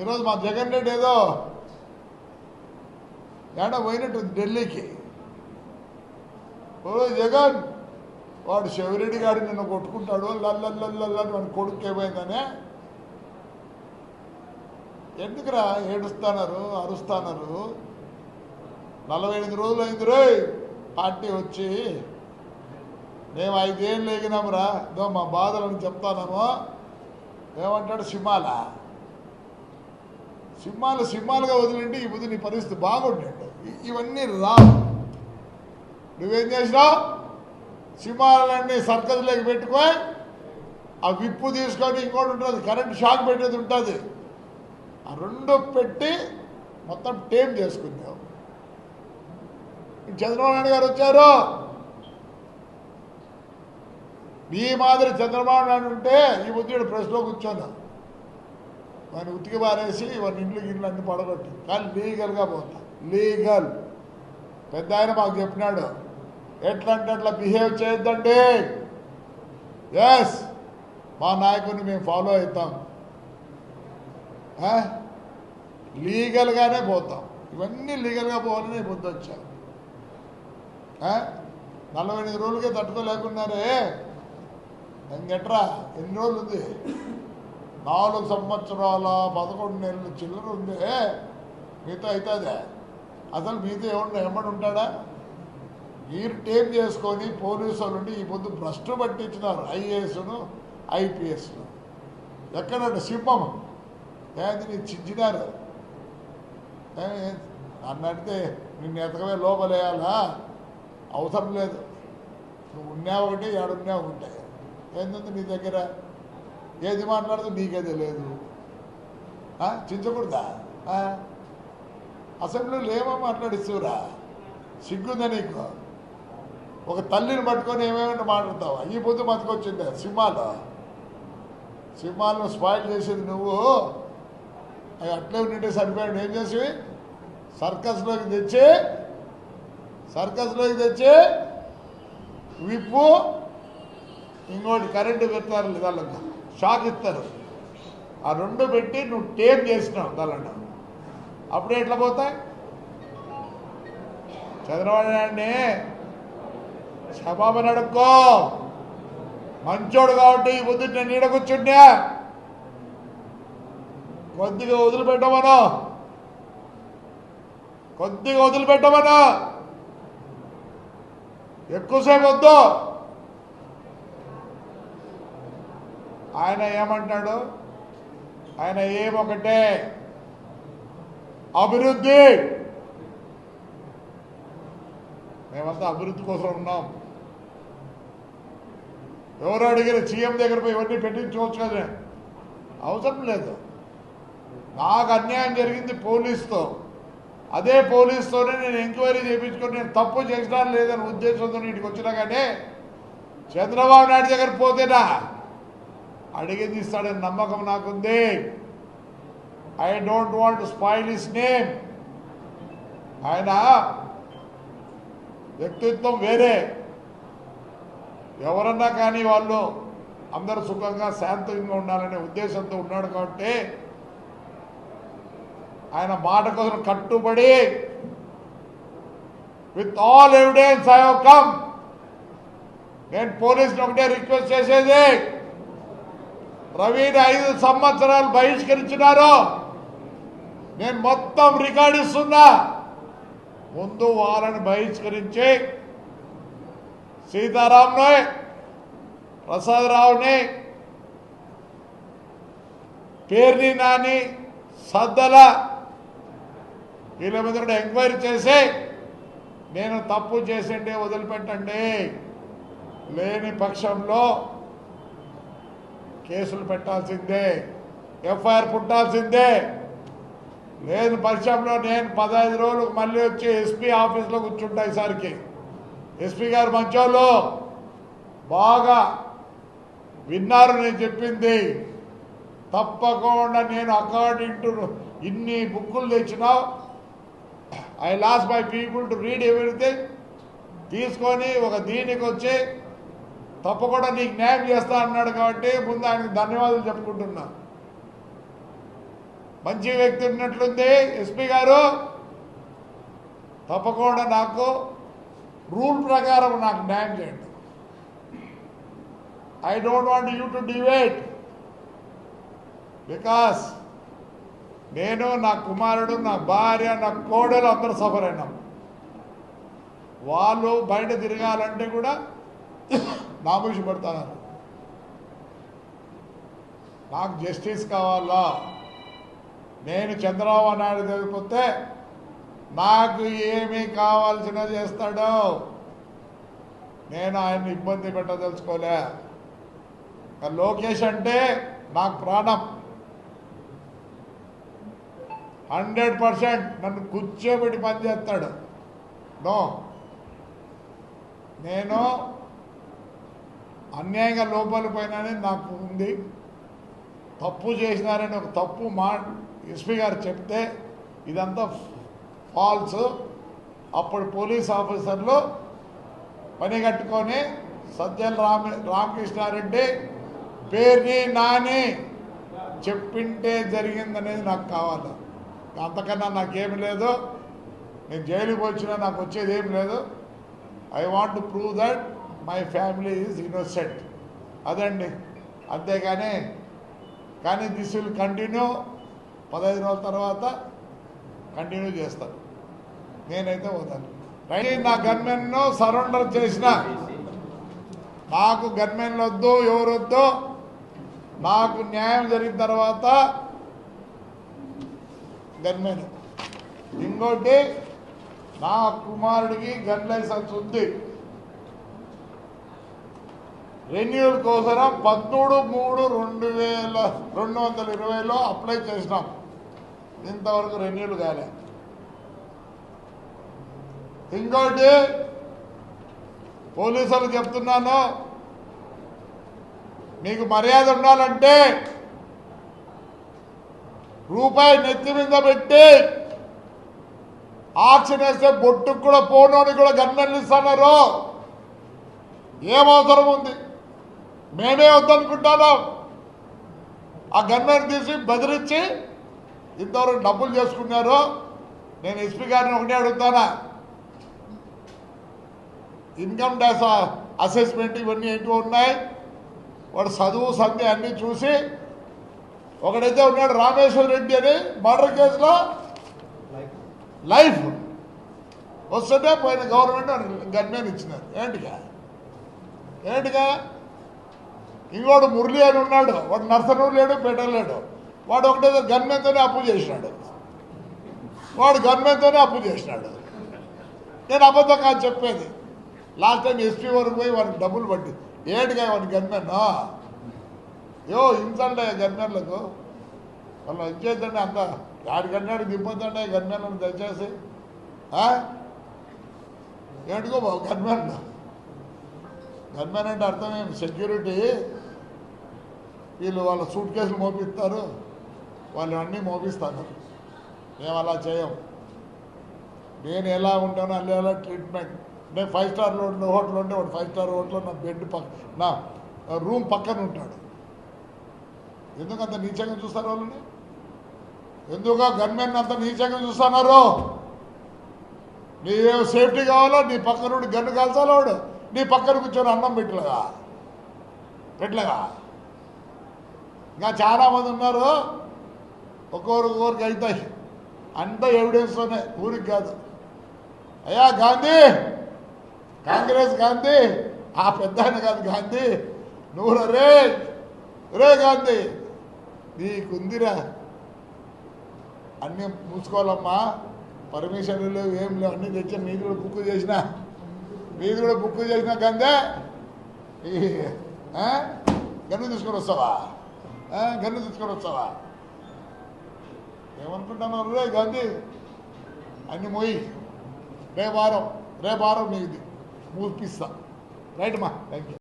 ఈరోజు మా జగన్ రెడ్డి ఏదో ఏడ పోయినట్టు ఢిల్లీకి. ఓ జగన్ వాడు శివరెడ్డి గారు నిన్ను కొట్టుకుంటాడు లల్లల్లల్లని వాడి కొడుకు ఏమైందనే? ఎందుకురా ఏడుస్తున్నారు అరుస్తున్నారు నలభై ఎనిమిది రోజులు అయింది రోయ్ పార్టీ వచ్చి. మేము ఐదేళ్ళు ఎగినామురా దో మా బాధలను చెప్తానేమో ఏమంటాడు సినిమాలా సింహాలు సింహాలుగా వదిలింటే ఈ బుద్ధి నీ పరిస్థితి బాగుండండి ఇవన్నీ రా నువ్వేం చేసినావు? సింహాలన్నీ సర్కస్లోకి పెట్టుకొని ఆ విప్పు తీసుకొని ఇంకోటి ఉంటుంది కరెంట్ షాక్ పెట్టేది ఉంటుంది. ఆ రెండు పెట్టి మొత్తం టేమ్ చేసుకున్నావు చంద్రబాబు నాయుడు గారు వచ్చారు. నీ మాదిరి చంద్రబాబు నాయుడు ఉంటే ఈ బుద్ధుడు ప్రెస్లో కూర్చోను? వాడిని ఉతికి పారేసి వాడిని ఇంట్లో ఇంట్లో అన్ని పడగొట్టి. కానీ లీగల్గా పోతా. లీగల్. పెద్ద ఆయన మాకు చెప్పినాడు ఎట్లా అంటే అట్లా బిహేవ్ చేయొద్దండి. ఎస్ మా నాయకుడిని మేము ఫాలో అవుతాం. లీగల్గానే పోతాం. ఇవన్నీ లీగల్గా పోవాలని బుద్ధి వచ్చాం. ఆ? నలభై ఎనిమిది రోజులకే తట్టుకోలేకున్నారే. ఇంకెట్రా ఎన్ని రోజులు ఉంది? నాలుగు సంవత్సరాల పదకొండు నెలలు చిల్లర ఉంది. మీతో అవుతుందే అసలు మీతో ఏమన్నా ఎమ్మడి ఉంటాడా? మీరు టేప్ చేసుకొని పోలీసు వాళ్ళు ఉండి ఈ పొద్దు భ్రష్టు పట్టించినారు ఐఏఎస్ను ఐపీఎస్ను. ఎక్కడంటే సింహం. ఏంది నీ చించినారు నన్ను అడిగితే నిన్ను ఎతకమే లోపలేయాలా అవసరం లేదు. నువ్వు ఉన్నావు ఒకటి ఏడున్నావు ఒకటి. ఏంది నీ దగ్గర? ఏది మాట్లాడుతూ నీకే తెలియదు చించకూడదా? అసెంబ్లీలో ఏమో మాట్లాడిస్తురా సిగ్గుందా నీకు? ఒక తల్లిని పట్టుకొని ఏమేమంటే మాట్లాడతావు? ఈ పొద్దు బతికొచ్చిందే సింహాలు. సింహాలను స్పాయిల్ చేసేది నువ్వు. అవి అట్లే ఉండింటే సరిపోయాడు. ఏం చేసి? సర్కస్లోకి తెచ్చి సర్కస్లోకి తెచ్చి విప్పు ఇంకోటి కరెంటు పెడతారు దాళ్ళకు షాక్ ఇస్తారు. ఆ రెండు పెట్టి నువ్వు టేప్ చేసినావు దాళ్ళను అప్పుడే ఎట్లా పోతాయి? చంద్రబాబు నాయుడిని క్షమాపణ అడుక్కో. మంచోడు కాబట్టి ఈ పొద్దు నేను నీడ కూర్చుంటే కొద్దిగా వదిలిపెట్టమను. కొద్దిగా వదిలిపెట్టమను. ఎక్కువసేపు వద్దు. ఆయన ఏమంటాడు? ఆయన ఏమొకటే? అభివృద్ధి! మేమంతా అభివృద్ధి కోసం ఉన్నాం. ఎవరు అడిగిన సీఎం దగ్గర పోయి ఇవన్నీ పెట్టించుకోవచ్చు కదా అవసరం లేదు. నాకు అన్యాయం జరిగింది పోలీస్తో. అదే పోలీస్తోనే నేను ఎంక్వైరీ చేయించుకొని నేను తప్పు చేసినా లేదని ఉద్దేశంతో ఇంటికి వచ్చినా కానీ చంద్రబాబు నాయుడు దగ్గర పోతేనా? అడిగింది ఇస్తాడని నమ్మకం నాకుంది. I don't want spoil his name ఆయన వ్యక్తిత్వం వేరే. ఎవరన్నా కానీ వాళ్ళు అందరూ సుఖంగా శాంతంగా ఉండాలనే ఉద్దేశంతో ఉన్నాడు కాబట్టి ఆయన మాట కోసం కట్టుబడి with all evidence I come నేను పోలీసులు ఒకటే రిక్వెస్ట్ చేసేది. రవిని ఐదు సంవత్సరాలు బహిష్కరించినారు. నేను మొత్తం రికార్డు ఇస్తున్నా. ముందు వాళ్ళని బహిష్కరించి సీతారాంని ప్రసాదరావుని పేర్ని నాని సద్దల వీళ్ళ మీద కూడా ఎంక్వైరీ చేసి నేను తప్పు చేసిండే వదిలిపెట్టండి. లేని పక్షంలో కేసులు పెట్టాల్సిందే ఎఫ్ఐఆర్ పుట్టాల్సిందే. లేని పరిచయంలో నేను పదహైదు రోజులకు మళ్ళీ వచ్చి ఎస్పీ ఆఫీస్లో కూర్చుంటా ఈసారికి. ఎస్పీ గారు మంచోళ్ళు. బాగా విన్నారు నేను చెప్పింది. తప్పకుండా నేను అకార్డింగ్ టు ఇన్ని బుక్కులు తెచ్చినావు I loss my people to read everything తీసుకొని ఒక దీనికి వచ్చి తప్పకుండా నీకు న్యాయం చేస్తా అన్నాడు కాబట్టి ముందు ఆయనకు ధన్యవాదాలు చెప్పుకుంటున్నా. మంచి వ్యక్తి ఉన్నట్లుంది ఎస్పీ గారు. తప్పకుండా నాకు రూల్ ప్రకారం నాకు న్యాయం చేయండి. I don't want you to deviate because నేను నా కుమారుడు నా భార్య నా కోడలు అందరూ సఫర్ అయినాం. వాళ్ళు బయట తిరగాలంటే కూడా నామూషి పడుతున్నారు నాకు జస్టిస్ కావాలా? నేను చంద్రబాబు నాయుడు తెలిపితే నాకు ఏమి కావాల్సిన చేస్తాడో. నేను ఆయన్ని ఇబ్బంది పెట్టదలుచుకోలే. లోకేష్ అంటే నాకు ప్రాణం. హండ్రెడ్ పర్సెంట్ నన్ను కూర్చోబెట్టి పనిచేస్తాడు. నో. నేను అన్యాయంగా లోపాలు పైననే నాకు ఉంది. తప్పు చేసినారని ఒక తప్పు మా ఎస్పీ గారు చెప్తే ఇదంతా ఫాల్స్. అప్పుడు పోలీస్ ఆఫీసర్లు పని కట్టుకొని సజ్జల రామ రామకృష్ణారెడ్డి పేరుని నాని చెప్పింటే జరిగిందనేది నాకు కావాలి. అంతకన్నా నాకేమి లేదు. నేను జైలుకి వచ్చినా నాకు వచ్చేది ఏం లేదు. I want to prove that my family is innocent అదండి. అంతేగాని కానీ దిస్ విల్ కంటిన్యూ పదహైదు రోజుల తర్వాత కంటిన్యూ చేస్తాను. నేనైతే పోతాను. రైట్ నా గన్మెన్ను సరెండర్ చేసిన. నాకు గన్మెన్లు వద్దు ఎవరు వద్దు. నాకు న్యాయం జరిగిన తర్వాత గన్మెన్ ఇంకోటి నా కుమారుడికి గన్ లైసెన్స్ ఉంది. రెన్యూల్ కోసం పద్మూడు మూడు రెండు వేల రెండు వందల ఇరవైలో అప్లై చేసినాం. ఇంతవరకు రెన్యూల్ కాలే. ఇంకోటి పోలీసులు చెప్తున్నాను. మీకు మర్యాద ఉండాలంటే రూపాయి నెత్తి మీద పెట్టి ఆక్షన్ వేస్తే బొట్టుకు కూడా పోనోని కూడా గన్నెళ్ళు ఇస్తున్నారు. ఏం అవసరం ఉంది? మేమే వద్దనుకుంటాను ఆ గన్మెన్ తీసి బెదిరించి ఇంతవరకు డబ్బులు చేసుకున్నారు. నేను ఎస్పీ గారిని ఒకటే అడుగుతానా? ఇన్కమ్ ట్యాక్స్ అసెస్మెంట్ ఇవన్నీ ఏంటివి ఉన్నాయి. వాడు చదువు సంధి అన్నీ చూసి ఒకడైతే ఉన్నాడు రామేశ్వర రెడ్డి అని మర్డర్ కేసులో లైఫ్ వస్తుంటే పోయిన గవర్నమెంట్ గన్మెన్ ఇచ్చినారు. ఏంటిగా? ఏంటిగా? ఇంకోడు మురళి అని ఉన్నాడు వాడు నర్సనూరు లేడు పెట్టలేడు వాడు ఒకటే గన్మెన్తోనే అప్పు చేసినాడు. వాడు గన్మెన్తోనే అప్పు చేసినాడు. నేను అబద్ధం కాదు చెప్పేది. లాస్ట్ టైం ఎస్పీ వరకు పోయి వాడికి డబ్బులు పట్టి ఏడుగా వాడి గన్మెన్ యో ఇన్సల్ట్ గన్మెన్లకు. వాళ్ళు ఇచ్చేద్దండి అంత? ఆడి గన్నాడు దింపొద్దండి గన్మెన్లను దయచేసి ఆ? బాబు గన్మెన్ గన్మెన్ అంటే అర్థం ఏమి సెక్యూరిటీ. వీళ్ళు వాళ్ళ సూట్ కేసులు మోపిస్తారు. వాళ్ళు అన్నీ మోపిస్తారు. మేము అలా చేయం. నేను ఎలా ఉంటానో అలా ఎలా ట్రీట్మెంట్. నేను ఫైవ్ స్టార్ హోటల్ ఉంటే వాడు ఫైవ్ స్టార్ హోటల్లో నా బెడ్ పక్క నా రూమ్ పక్కన ఉంటాడు. ఎందుకు అంత నీచంగా చూస్తారు వాళ్ళని? ఎందుకు గన్మెన్ అంత నీచంగా చూస్తున్నారు? నీ సేఫ్టీ కావాలో? నీ పక్కన నుండి గన్ను కాల్చాలో వాడు? నీ పక్కన కూర్చొని అన్నం పెట్టలేదా? పెట్టలేదా? ఇంకా చాలామంది ఉన్నారు. ఒక్కొక్కరు ఊరికి అవుతాయి అంతా ఎవిడెన్స్తోనే ఊరికి కాదు. అయ్యా గాంధీ! కాంగ్రెస్ గాంధీ! ఆ పెద్ద కాదు గాంధీ. నువ్వు రే రే! గాంధీ! నీకుందిరా. అన్నీ మూసుకోవాలమ్మా. పర్మిషన్లు లేవు ఏం లేవు. అన్నీ తెచ్చి మీది కూడా బుక్ చేసినా. మీది కూడా బుక్ చేసిన గందే? గన్ను తీసుకొని వస్తావా? గన్ను తీసుకొని వస్తావా? ఏమనుకుంటున్నావు రే గాంధీ? అన్ని మోయి రేపు వారం. రేపు వారం నీది. మూపిస్తా రైట్ మా థ్యాంక్ యూ